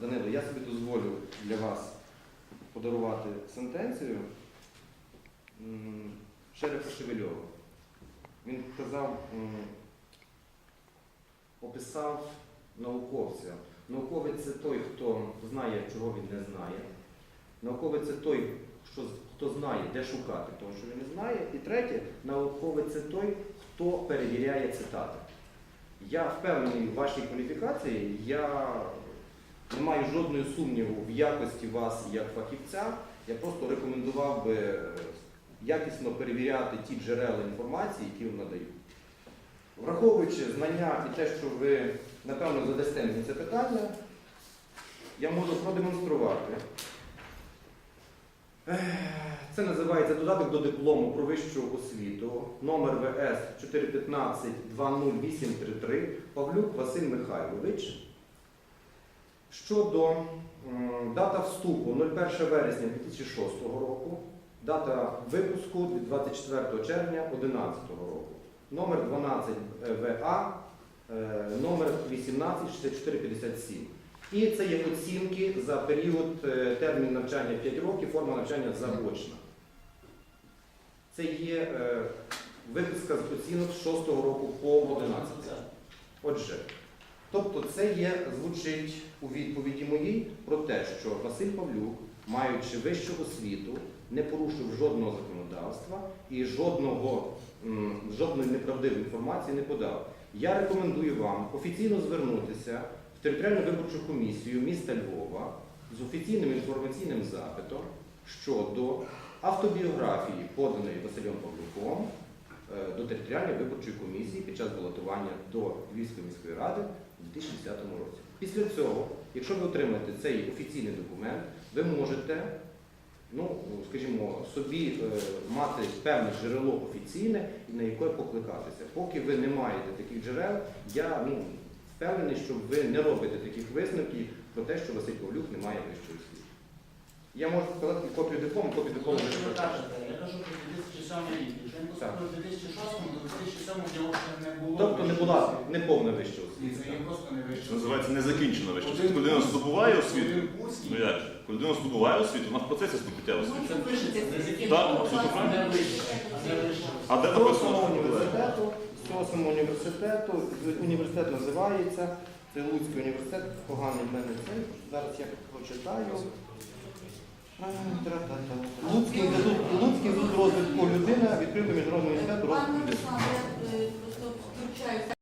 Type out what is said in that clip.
Данило, я собі дозволю для вас подарувати сентенцію шерифа Шевельова. Він казав, описав науковця. Науковець це той, хто знає, чого він не знає. Науковець це той, що, хто знає, де шукати того, що він не знає. І третє, науковець це той, хто перевіряє цитати. Я впевнений в вашій кваліфікації, я не маю жодної сумніву в якості вас як фахівця. Я просто рекомендував би е, якісно перевіряти ті джерела інформації, які вам надають. Враховуючи знання і те, що ви, напевно, задасте мені це питання, я можу продемонструвати. Це називається додаток до диплому про вищу освіту, номер ВС 415-20833, Павлюк Василь Михайлович. Щодо дата вступу 01 вересня 2006 року, дата випуску 24 червня 2011 року, номер 12 ВА, е, номер 186457. І це є оцінки за період е, термін навчання 5 років, форма навчання заочна. Це є е, виписка з оцінок з 6 року по 11. Отже, тобто це є, звучить у відповіді моїй про те, що Василь Павлюк, маючи вищу освіту, не порушив жодного законодавства і жодного, жодної неправдивої інформації не подав. Я рекомендую вам офіційно звернутися в територіальну виборчу комісію міста Львова з офіційним інформаційним запитом щодо автобіографії, поданої Василем Павлюком до територіальної виборчої комісії під час балотування до Львівської міської ради у 2010 році. Після цього, якщо ви отримаєте цей офіційний документ, ви можете, ну, скажімо, собі е, мати певне джерело офіційне, на яке покликатися. Поки ви не маєте таких джерел, я ну, впевнений, що ви не робите таких висновків про те, що Василь Павлюк не має вищої освіти. Я можу сказати копію диплому, копію диплому Тому не що ви кажете, я кажу про 2007 рік. Якщо Так. поступив у 2006, то в 2007 в нього ще не було. Тобто не була неповна вища освіта. це є просто не. Це називається незакінчена вища освіта. Коли людина здобуває освіту, Один курс ну як же? Коли людина здобуває освіту, вона в процесі здобуття освіти. Це пишеться, не закінчено. Так, а не. Не де З цього написано? самого що університету, з цього самого університету, університет називається, це Луцький університет, поганий в мене цей, зараз я прочитаю. Луцький інститут, Луцький інститут розвитку людина відкрив міжнародний університет розвитку.